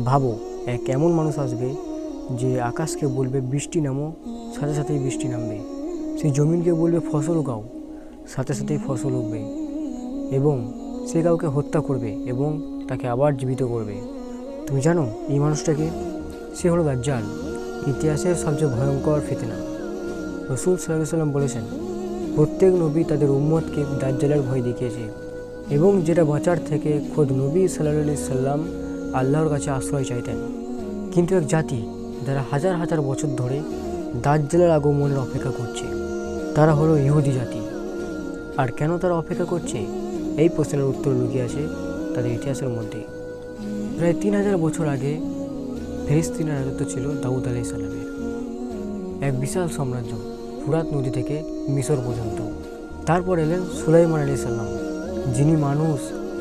ভাবো এক এমন মানুষ আসবে যে আকাশকে বলবে বৃষ্টি নামো, সাথে সাথেই বৃষ্টি নামবে। সেই জমিনকে বলবে ফসল উগাও, সাথে সাথেই ফসল উগবে এবং সে কাউকে হত্যা করবে এবং তাকে আবার জীবিত করবে। তুমি জানো এই মানুষটাকে? সে হলো দাজ্জাল। ইতিহাসের সবচেয়ে ভয়ঙ্কর ফিতনা। রসুল সাল্লাম বলেছেন, প্রত্যেক নবী তাদের উম্মতকে দাজ্জালের ভয় দেখিয়েছে এবং যেটা বাঁচার থেকে খোদ নবী সাল্লাহ সাল্লাম আল্লাহর কাছে আশ্রয় চাইতেন। কিন্তু এক জাতি যারা হাজার হাজার বছর ধরে দাজ্জালের আগমনের অপেক্ষা করছে, তারা হলো ইহুদি জাতি। আর কেন তারা অপেক্ষা করছে? এই প্রশ্নের উত্তর লুকিয়ে আছে তাদের ইতিহাসের মধ্যে। প্রায় তিন হাজার বছর আগে ফিলিস্তিনের রাজত্ব ছিল দাউদ আলাই সালামের। এক বিশাল সাম্রাজ্য ফুরাত নদী থেকে মিশর পর্যন্ত। তারপর এলেন সুলাইমান আলি সাল্লাম যিনি মানুষ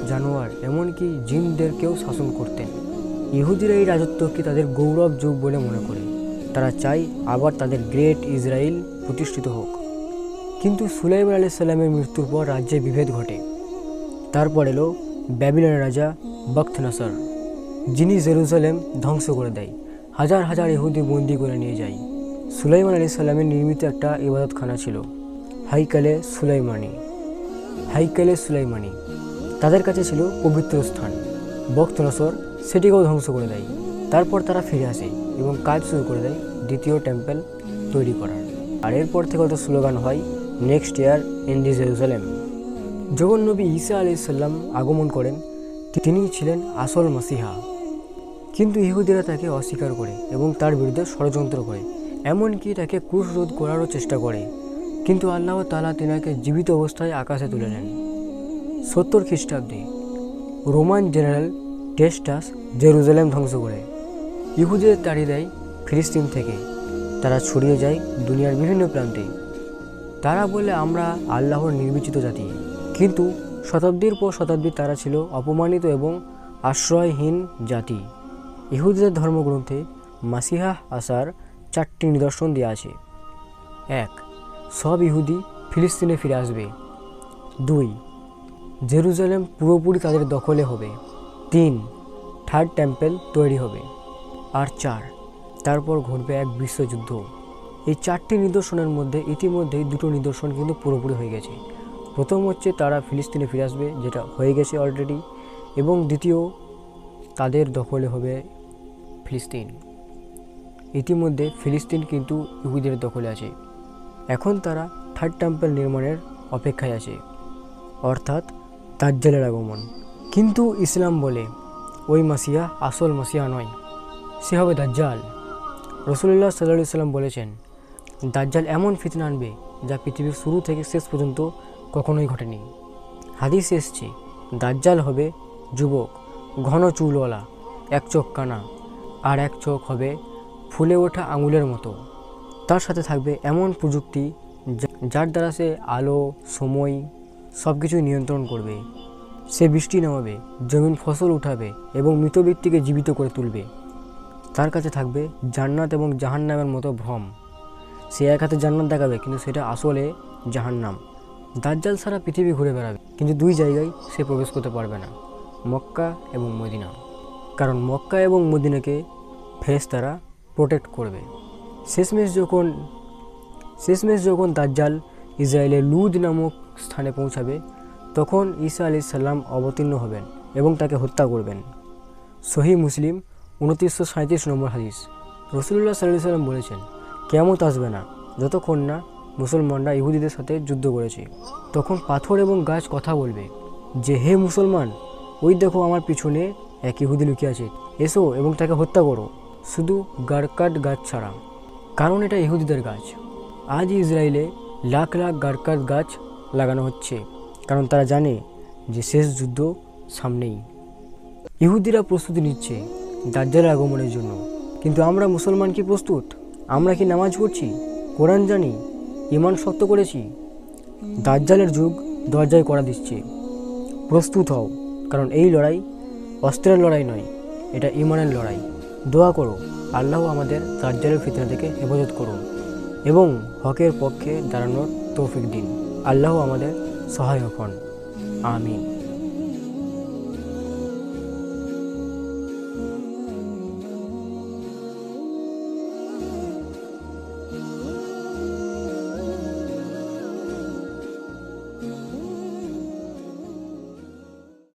জানোয়ার এমনকি জিনদেরকেও শাসন করতেন। ইহুদিরা এই রাজত্বকে তাদের গৌরব যুগ বলে মনে করে। তারা চায় আবার তাদের গ্রেট ইসরায়েল প্রতিষ্ঠিত হোক। কিন্তু সুলাইমান আলি সাল্লামের মৃত্যুর পর রাজ্যে বিভেদ ঘটে। তারপর এলো ব্যাবিলনের রাজা বক্ত নাসার যিনি জেরুজালেম ধ্বংস করে দেয়। হাজার হাজার ইহুদি বন্দি করে নিয়ে যায়। সুলাইমান আলি সাল্লামের নির্মিত একটা ইবাদতখানা ছিল, হাইকালে সুলাইমানি। হাইকালে সুলাইমানি। তাদের কাছে ছিল পবিত্র স্থান। বক্ত নসর সেটিকেও ধ্বংস করে দেয়। তারপর তারা ফিরে আসে এবং কাজ শুরু করে দেয় দ্বিতীয় টেম্পল তৈরি করার। আর এরপর থেকে হয়তো স্লোগান হয় next year in the Jerusalem যখন নবী ঈসা আলি সাল্লাম আগমন করেন। তিনি ছিলেন আসল মাসিহা। কিন্তু ইহুদিরা তাকে অস্বীকার করে এবং তার বিরুদ্ধে ষড়যন্ত্র করে। এমনকি তাকে ক্রুশরোধ করারও চেষ্টা করে। কিন্তু আল্লাহ তালা তিনাকে জীবিত অবস্থায় আকাশে তুলে নেন সত্তর খ্রিস্টাব্দে রোমান জেনারেল টেস্টাস জেরুজালেম ধ্বংস করে। ইহুদের তাড়িয়ে দেয় ফিলিস্তিন থেকে। তারা ছড়িয়ে যায় দুনিয়ার বিভিন্ন প্রান্তে। তারা বলে, আমরা আল্লাহর নির্বাচিত জাতি। কিন্তু শতাব্দীর পর শতাব্দী তারা ছিল অপমানিত এবং আশ্রয়হীন জাতি। ইহুদের ধর্মগ্রন্থে মাসিহা আসার চারটি নিদর্শন দেওয়া আছে। এক, সব ইহুদি ফিলিস্তিনে ফিরে আসবে। দুই জেরুজালেম পুরোপুরি তাদের দখলে হবে। তিন, থার্ড টেম্পেল তৈরি হবে। আর চার, তারপর ঘটবে এক বিশ্বযুদ্ধ। এই চারটি নিদর্শনের মধ্যে ইতিমধ্যেই দুটো নিদর্শন কিন্তু পুরোপুরি হয়ে গেছে। প্রথম হচ্ছে তারা ফিলিস্তিনে ফিরে আসবে, যেটা হয়ে গেছে অলরেডি এবং দ্বিতীয়, তাদের দখলে হবে ফিলিস্তিন। ইতিমধ্যে ফিলিস্তিন কিন্তু ইহুদিদের দখলে আছে। এখন তারা থার্ড টেম্পল নির্মাণের অপেক্ষায় আছে। অর্থাৎ দাজ্জালের আগমন। কিন্তু ইসলাম বলে, ওই মাসিয়া আসল মাসিয়া নয়, সে হবে দাজ্জাল। রসুল্লাহ সাল্লাহ সাল্লাম বলেছেন, দাজ্জাল এমন ফিতনা আনবে যা পৃথিবীর শুরু থেকে শেষ পর্যন্ত কখনোই ঘটেনি। হাদিস এসছে, দাজ্জাল হবে যুবক, ঘন চুলওয়ালা, এক চোখ কানা, আর এক চোখ হবে ফুলে ওঠা আঙুলের মতো। তার সাথে থাকবে এমন প্রযুক্তি যার দ্বারা সে আলো, সময় সব কিছুই নিয়ন্ত্রণ করবে। সে বৃষ্টি নামাবে, জমিন ফসল উঠাবে এবং মৃত ব্যক্তিকে জীবিত করে তুলবে। তার কাছে থাকবে জান্নাত এবং জাহান্নামের মতো ভ্রম। সে এক হাতে জান্নাত দেখাবে, কিন্তু সেটা আসলে জাহান্নাম। দাজ্জাল সারা পৃথিবী ঘুরে বেড়াবে, কিন্তু দুই জায়গায় সে প্রবেশ করতে পারবে না, মক্কা এবং মদিনা। কারণ মক্কা এবং মদিনাকে ফেস তারা প্রোটেক্ট করবে। শেষমেশ যখন শেষমেশ যখন দাজ্জাল ইসরায়েলের লুদ নামক স্থানে পৌঁছাবে, তখন ঈসা আলি সাল্লাম অবতীর্ণ হবেন এবং তাকে হত্যা করবেন। সহি মুসলিম উনত্রিশশো সাঁত্রিশ নম্বর হাদিস। রসুল্লাহ সাল্লাহ সাল্লাম বলেছেন কেমত আসবে না, যতক্ষণ না মুসলমানরা ইহুদিদের সাথে যুদ্ধ করেছে। তখন পাথর এবং গাছ কথা বলবে, যে, হে মুসলমান, ওই দেখো আমার পিছনে এক ইহুদি লুকিয়ে আছে, এসো এবং তাকে হত্যা করো। শুধু গারকাট গাছ ছাড়া। কারণ এটা ইহুদিদের গাছ। আজ ইসরায়েলে লাখ লাখ গারকাট গাছ লাগানো হচ্ছে, কারণ তারা জানে যে শেষ যুদ্ধ সামনেই। ইহুদিরা প্রস্তুতি নিচ্ছে দাজ্জালের আগমনের জন্য। কিন্তু আমরা মুসলমান কি প্রস্তুত? আমরা কি নামাজ পড়ছি? কোরআন জানি ইমান শক্ত করেছি। দাজ্জালের যুগ দরজায় করা দিচ্ছে। প্রস্তুত হও, কারণ এই লড়াই অস্ত্রের লড়াই নয়, এটা ইমানের লড়াই। দোয়া করো, আল্লাহ আমাদের দাজ্জালের ফিতনা থেকে হেফাজত করুন এবং হকের পক্ষে দাঁড়ানোর তৌফিক দিন। আল্লাহ আমাদের সহায়ক হন। আমিন।